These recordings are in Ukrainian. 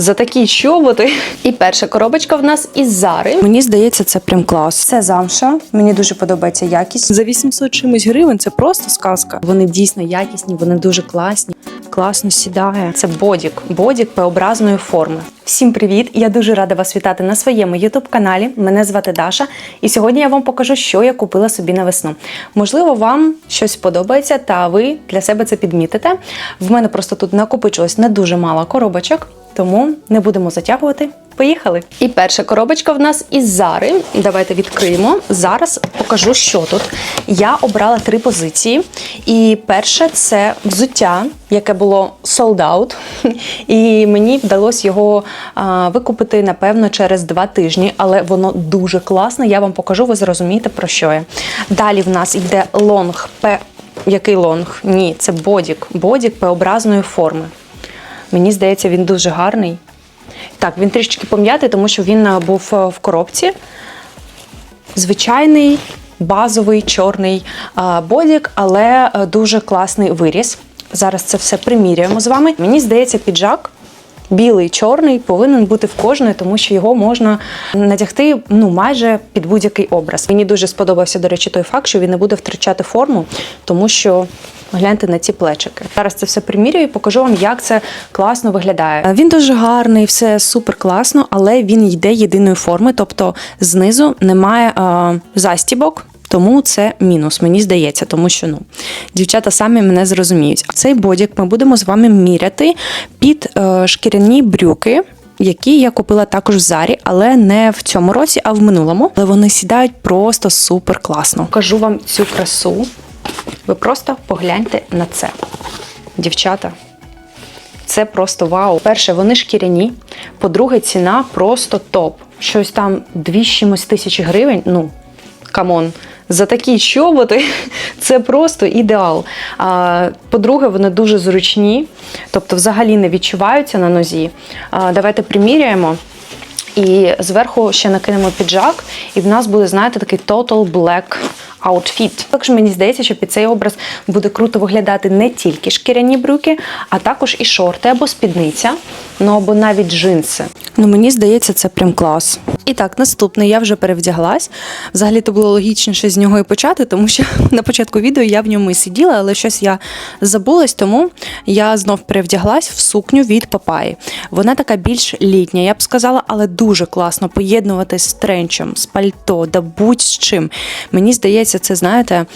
За такі чоботи. І перша коробочка в нас із Зари. Мені здається, це прям клас. Це замша. Мені дуже подобається якість. За 800 чимось гривень це просто сказка. Вони дійсно якісні, вони дуже класні. Класно сідає. Це бодік, бодік П-образної форми. Всім привіт! Я дуже рада вас вітати на своєму youtube каналі. Мене звати Даша, і сьогодні я вам покажу, що я купила собі на весну. Можливо, вам щось подобається, та ви для себе це підмітите. В мене просто тут накопичилось не дуже мало коробочок, тому не будемо затягувати. Поїхали! І перша коробочка в нас із Зари. Давайте відкриємо. Зараз покажу, що тут. Я обрала три позиції. І перше це взуття, яке було sold out. І мені вдалося його а, викупити, напевно, через два тижні, але воно дуже класне. Я вам покажу, ви зрозумієте, про що я. Далі в нас йде лонг П. Який лонг? Ні, це бодік. Бодік П-образної форми. Мені здається, він дуже гарний. Так, він трішечки пом'ятий, тому що він е, був е, в коробці. Звичайний базовий чорний е, бодік, але дуже класний виріс. Зараз це все приміряємо з вами. Мені здається, піджак. Білий, чорний повинен бути в кожної, тому що його можна надягти ну майже під будь-який образ. Мені дуже сподобався, до речі, той факт, що він не буде втрачати форму, тому що гляньте на ці плечики. Зараз це все примірюю і покажу вам, як це класно виглядає. Він дуже гарний, все супер класно, але він йде єдиної форми, тобто знизу немає е, застібок. Тому це мінус, мені здається, тому що ну дівчата самі мене зрозуміють. Цей бодік ми будемо з вами міряти під е, шкіряні брюки. Які я купила також в зарі, але не в цьому році, а в минулому. Але вони сідають просто супер класно. Кажу вам цю красу. Ви просто погляньте на це. Дівчата, це просто вау. Перше, вони шкіряні. По-друге, ціна просто топ. Щось там 2 з чимось тисяч гривень. Ну, камон. За такі чоботи це просто ідеал. По-друге, вони дуже зручні, тобто взагалі не відчуваються на нозі. Давайте приміряємо. І зверху ще накинемо піджак, і в нас буде, знаєте, такий total black outfit. Також мені здається, що під цей образ буде круто виглядати не тільки шкіряні брюки, а також і шорти або спідниця, ну або навіть джинси. Ну мені здається, це прям клас. І так, наступне я вже перевдяглась. Взагалі то було логічніше з нього і почати, тому що на початку відео я в ньому і сиділа, але щось я забулась, тому я знов перевдяглась в сукню від папаї. Вона така більш літня, я б сказала, але дуже класно поєднувати з тренчем, з пальто, да будь-з чим. Мені здається, це знаєте,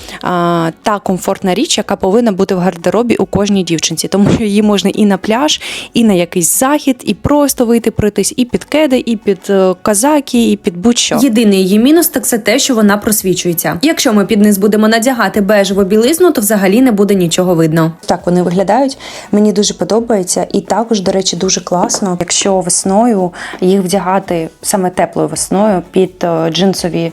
та комфортна річ, яка повинна бути в гардеробі у кожній дівчинці, тому що її можна і на пляж, і на якийсь захід, і просто вийти пройтись, і під кеди, і під е, казаки, і під будь-що. Єдиний її мінус так це те, що вона просвічується. Якщо ми під низ будемо надягати бежеву білизну, то взагалі не буде нічого видно. Так вони виглядають. Мені дуже подобається, і також, до речі, дуже класно, якщо весною їх вдягати саме теплою весною під е, джинсові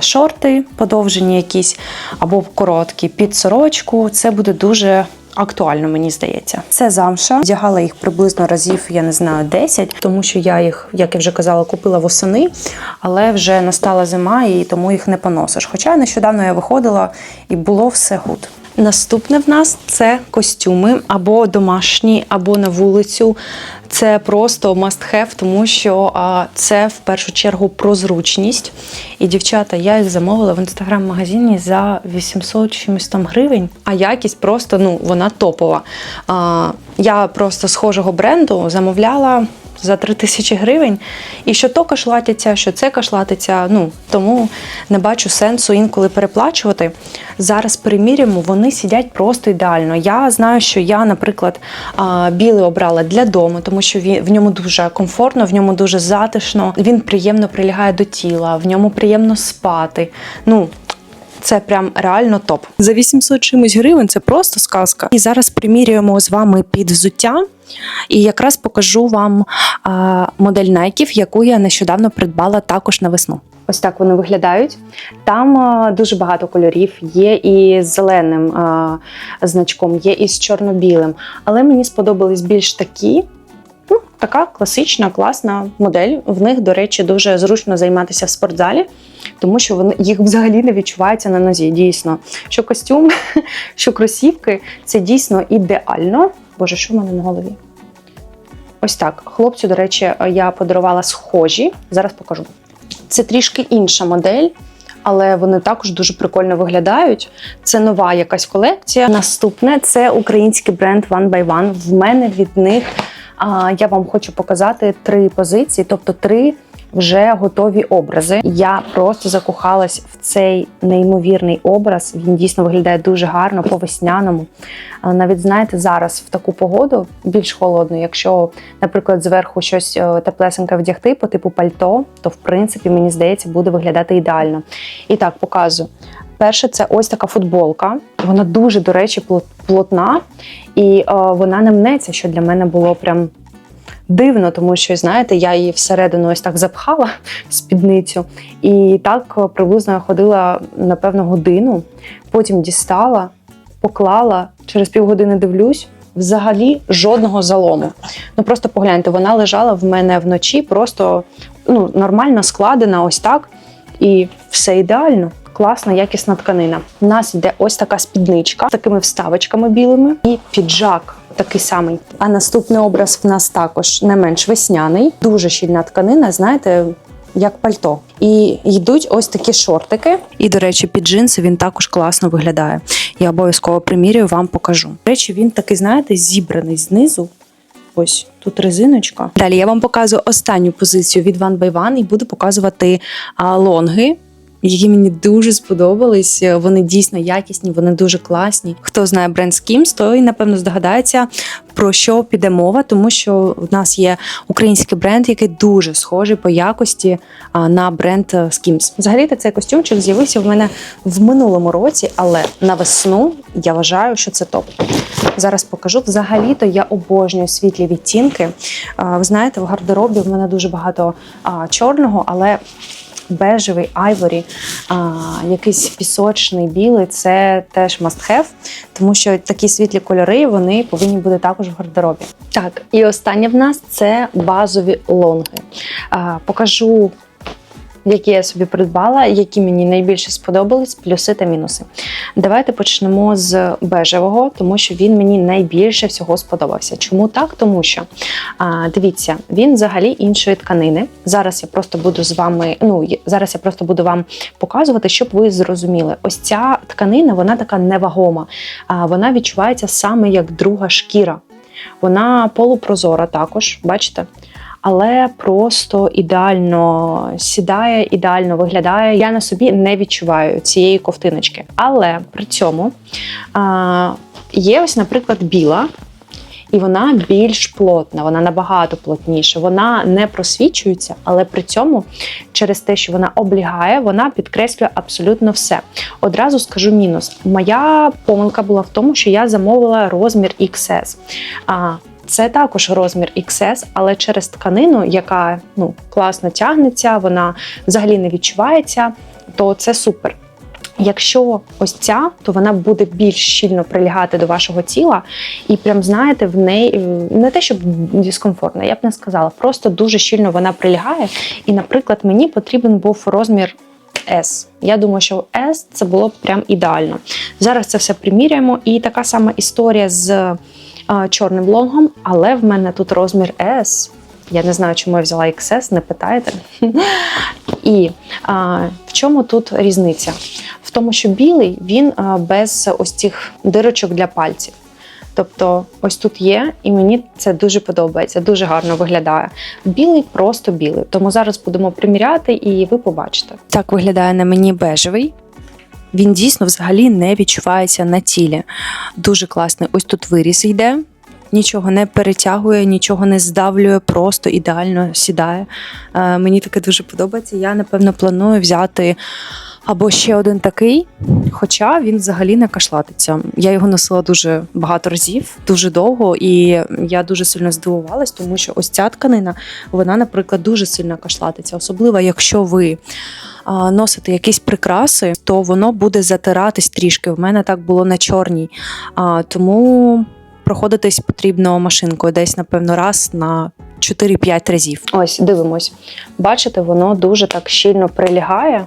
шорти, подовжені якісь або короткі, під сорочку. Це буде дуже. Актуально, мені здається. Це замша. Вдягала їх приблизно разів, я не знаю, 10, тому що я їх, як я вже казала, купила восени, але вже настала зима і тому їх не поносиш. Хоча нещодавно я виходила і було все гуд. Наступне в нас це костюми або домашні, або на вулицю. Це просто must have, тому що це в першу чергу про зручність. І дівчата, я їх замовила в інстаграм-магазині за 800 чимось там гривень, а якість просто ну вона топова. Я просто схожого бренду замовляла. За 3 тисячі гривень, і що то кашлатиться, що це кашлатиться. Ну тому не бачу сенсу інколи переплачувати. Зараз приміряємо, вони сидять просто ідеально. Я знаю, що я, наприклад, білий обрала для дому, тому що він в ньому дуже комфортно, в ньому дуже затишно. Він приємно прилягає до тіла, в ньому приємно спати. Ну. Це прям реально топ. За 800 чимось гривень це просто сказка. І зараз примірюємо з вами під взуття. І якраз покажу вам а, модель найків, яку я нещодавно придбала також на весну. Ось так вони виглядають. Там а, дуже багато кольорів. Є і з зеленим а, значком, є і з чорно-білим. Але мені сподобались більш такі. Така класична, класна модель. В них, до речі, дуже зручно займатися в спортзалі, тому що вони їх взагалі не відчувається на нозі. Дійсно, що костюм, що кросівки це дійсно ідеально. Боже, що в мене на голові? ось так. Хлопцю, до речі, я подарувала схожі. Зараз покажу. Це трішки інша модель. Але вони також дуже прикольно виглядають. Це нова якась колекція. Наступне це український бренд One by One. В мене від них я вам хочу показати три позиції, тобто три вже готові образи. Я просто закохалась в цей неймовірний образ. Він дійсно виглядає дуже гарно по весняному. Навіть знаєте, зараз в таку погоду більш холодну, якщо, наприклад, зверху щось е, теплесеньке вдягти по типу пальто, то в принципі мені здається буде виглядати ідеально. І так показую. Перше, це ось така футболка. Вона дуже, до речі, плотна, і е, вона не мнеться, що для мене було прям дивно, тому що, знаєте, я її всередину ось так запхала спідницю. І так е, приблизно я ходила, напевно, годину, потім дістала, поклала, через півгодини дивлюсь. Взагалі жодного залому. Ну просто погляньте, вона лежала в мене вночі, просто ну, нормально складена, ось так. І все ідеально. Класна, якісна тканина. У нас йде ось така спідничка з такими вставочками білими і піджак такий самий. А наступний образ в нас також не менш весняний, дуже щільна тканина, знаєте. Як пальто, і йдуть ось такі шортики. І, до речі, під джинси він також класно виглядає. Я обов'язково примірюю, вам покажу. До речі, він такий, знаєте, зібраний знизу. Ось тут резиночка. Далі я вам показую останню позицію від One by One і буду показувати лонги. Які мені дуже сподобались. Вони дійсно якісні, вони дуже класні. Хто знає бренд Skims, той напевно здогадається про що піде мова, тому що в нас є український бренд, який дуже схожий по якості на бренд е, Skims. Взагалі цей костюмчик з'явився в мене в минулому році, але на весну я вважаю, що це топ. Зараз покажу. Взагалі-то я обожнюю світлі відтінки. Ви знаєте, в гардеробі в мене дуже багато чорного, але бежевий, айворі, а, якийсь пісочний, білий це теж must have, тому що такі світлі кольори вони повинні бути також в гардеробі. Так, і останнє в нас це базові лонги. А, покажу. Які я собі придбала, які мені найбільше сподобались, плюси та мінуси. Давайте почнемо з бежевого, тому що він мені найбільше всього сподобався. Чому так? Тому що дивіться, він взагалі іншої тканини. Зараз я просто буду з вами. Ну зараз я просто буду вам показувати, щоб ви зрозуміли. Ось ця тканина, вона така невагома. Вона відчувається саме як друга шкіра. Вона полупрозора також, бачите? Але просто ідеально сідає, ідеально виглядає. Я на собі не відчуваю цієї ковтиночки. Але при цьому а, є ось, наприклад, біла, і вона більш плотна, вона набагато плотніша. Вона не просвічується, але при цьому, через те, що вона облягає, вона підкреслює абсолютно все. Одразу скажу мінус. Моя помилка була в тому, що я замовила розмір XS. Це також розмір XS, але через тканину, яка ну, класно тягнеться, вона взагалі не відчувається, то це супер. Якщо ось ця, то вона буде більш щільно прилягати до вашого тіла, і прям знаєте, в неї не те, щоб дискомфортно, я б не сказала, просто дуже щільно вона прилягає. І, наприклад, мені потрібен був розмір S. Я думаю, що S це було б прям ідеально. Зараз це все приміряємо, і така сама історія з чорним лонгом, але в мене тут розмір S. Я не знаю, чому я взяла XS, не питайте. І а, в чому тут різниця? В тому, що білий він а, без ось цих дирочок для пальців. Тобто, ось тут є, і мені це дуже подобається, дуже гарно виглядає. Білий просто білий. Тому зараз будемо приміряти, і ви побачите. Так виглядає на мені бежевий. Він дійсно взагалі не відчувається на тілі. Дуже класний. Ось тут виріс йде. Нічого не перетягує, нічого не здавлює, просто ідеально сідає. Е, мені таке дуже подобається. Я напевно планую взяти або ще один такий, хоча він взагалі не кашлатиться. Я його носила дуже багато разів, дуже довго, і я дуже сильно здивувалась, тому що ось ця тканина, вона, наприклад, дуже сильно кашлатиться. Особливо, якщо ви а, носите якісь прикраси, то воно буде затиратись трішки. В мене так було на чорній. Тому проходитись потрібно машинкою десь, напевно, раз на 4-5 разів. Ось, дивимось. Бачите, воно дуже так щільно прилягає.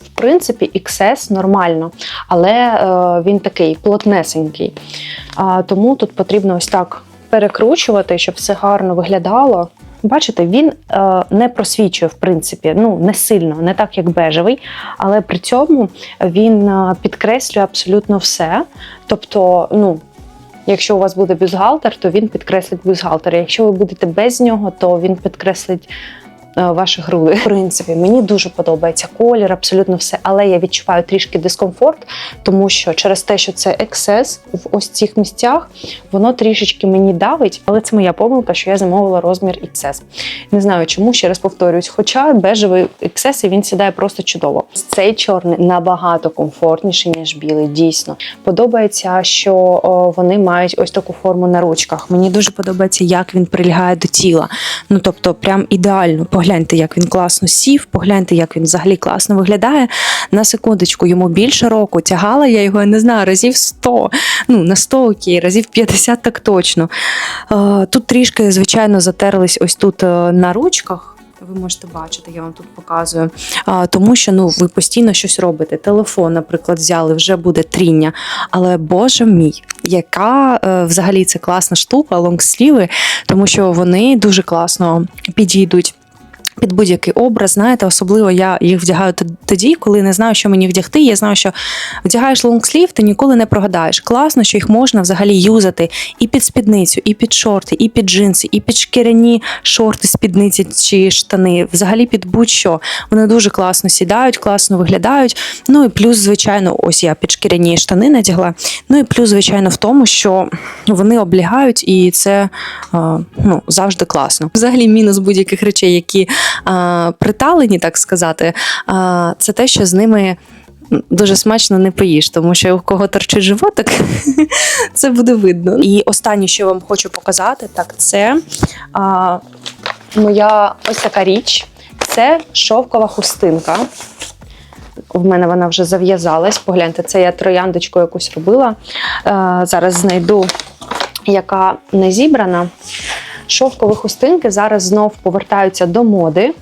В принципі, XS нормально, але е, він такий плотнесенький. А, тому тут потрібно ось так перекручувати, щоб все гарно виглядало. Бачите, він е, не просвічує, в принципі, ну не сильно, не так як бежевий, але при цьому він е, підкреслює абсолютно все. Тобто, ну. Якщо у вас буде бюстгальтер, то він підкреслить бюстгальтер. Якщо ви будете без нього, то він підкреслить ваші груди. В принципі, мені дуже подобається колір, абсолютно все. Але я відчуваю трішки дискомфорт, тому що через те, що це ексес в ось цих місцях, воно трішечки мені давить, але це моя помилка, що я замовила розмір XS. Не знаю чому, ще раз повторюсь. Хоча бежевий XS і він сідає просто чудово. Цей чорний набагато комфортніший, ніж білий. Дійсно подобається, що вони мають ось таку форму на ручках. Мені дуже подобається, як він прилягає до тіла. Ну тобто, прям ідеально. Погляньте, як він класно сів, погляньте, як він взагалі класно виглядає. На секундочку, йому більше року тягала я його, я не знаю, разів 100. Ну, на 100 окей, разів 50 так точно. Е, Тут трішки, звичайно, затерлись ось тут е, на ручках. Ви можете бачити, я вам тут показую. А, тому що ну ви постійно щось робите. Телефон, наприклад, взяли, вже буде тріння. Але боже мій, яка е, взагалі це класна штука, лонгсліви, тому що вони дуже класно підійдуть. Під будь-який образ, знаєте, особливо я їх вдягаю тоді, коли не знаю, що мені вдягти. Я знаю, що вдягаєш лонгслів, ти ніколи не прогадаєш. Класно, що їх можна взагалі юзати і під спідницю, і під шорти, і під джинси, і під шкіряні шорти, спідниці чи штани. Взагалі під будь-що. Вони дуже класно сідають, класно виглядають. Ну і плюс, звичайно, ось я під шкіряні штани надягла. Ну і плюс, звичайно, в тому, що вони облягають, і це ну, завжди класно. Взагалі, мінус будь-яких речей, які приталені, так сказати, а, це те, що з ними. Дуже смачно не поїш, тому що у кого торчить животик, це буде видно. І останнє, що вам хочу показати, так це а, моя ось така річ. Це шовкова хустинка. В мене вона вже зав'язалась. Погляньте, це я трояндочку якусь робила. Е, зараз знайду, яка не зібрана. Шовкові хустинки зараз знов повертаються до моди.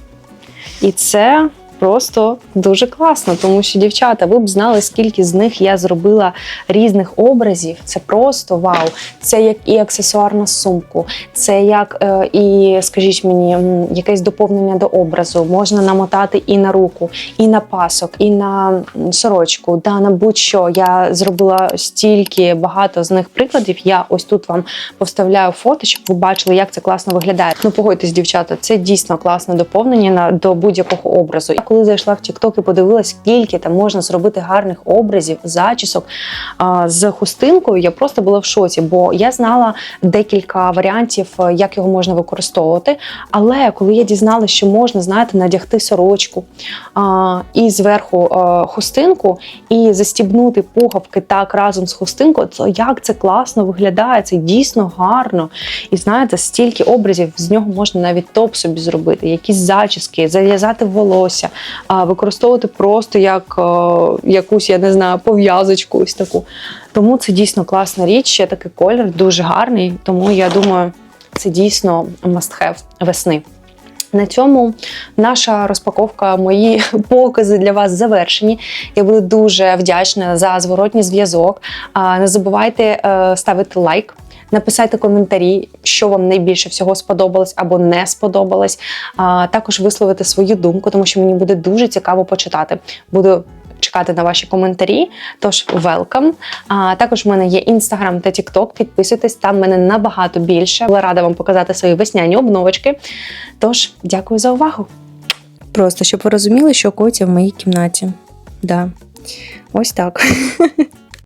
І це просто дуже класно, тому що, дівчата, ви б знали, скільки з них я зробила різних образів. Це просто вау. Це як і аксесуар на сумку, це як е, і, скажіть мені, якесь доповнення до образу. Можна намотати і на руку, і на пасок, і на сорочку, да, на будь-що. Я зробила стільки багато з них прикладів. Я ось тут вам повставляю фото, щоб ви бачили, як це класно виглядає. Ну, погодьтесь, дівчата, це дійсно класне доповнення на до будь-якого образу. Коли зайшла в TikTok і подивилась, скільки там можна зробити гарних образів, зачісок а, з хустинкою, я просто була в шоці, бо я знала декілька варіантів, е, як його можна використовувати. Але коли я дізналася, що можна, знаєте, надягти сорочку а, і зверху а, хустинку, і застібнути пуговки так разом з хустинкою, то як це класно виглядає, це дійсно гарно. І знаєте, стільки образів з нього можна навіть топ собі зробити, якісь зачіски, зав'язати волосся, використовувати просто як е, якусь, я не знаю, пов'язочку ось таку. Тому це дійсно класна річ. Ще такий колір, дуже гарний. Тому я думаю, це дійсно have весни. На цьому наша розпаковка, мої покази для вас завершені. Я буду дуже вдячна за зворотній зв'язок. Не забувайте е, ставити лайк. Написати коментарі, що вам найбільше всього сподобалось або не сподобалось. А також висловити свою думку, тому що мені буде дуже цікаво почитати. Буду чекати на ваші коментарі. Тож welcome. А також в мене є інстаграм та тікток. Підписуйтесь, там мене набагато більше. Була рада вам показати свої весняні обновочки. Тож, дякую за увагу. Просто щоб ви розуміли, що Котя в моїй кімнаті. Да. Ось так.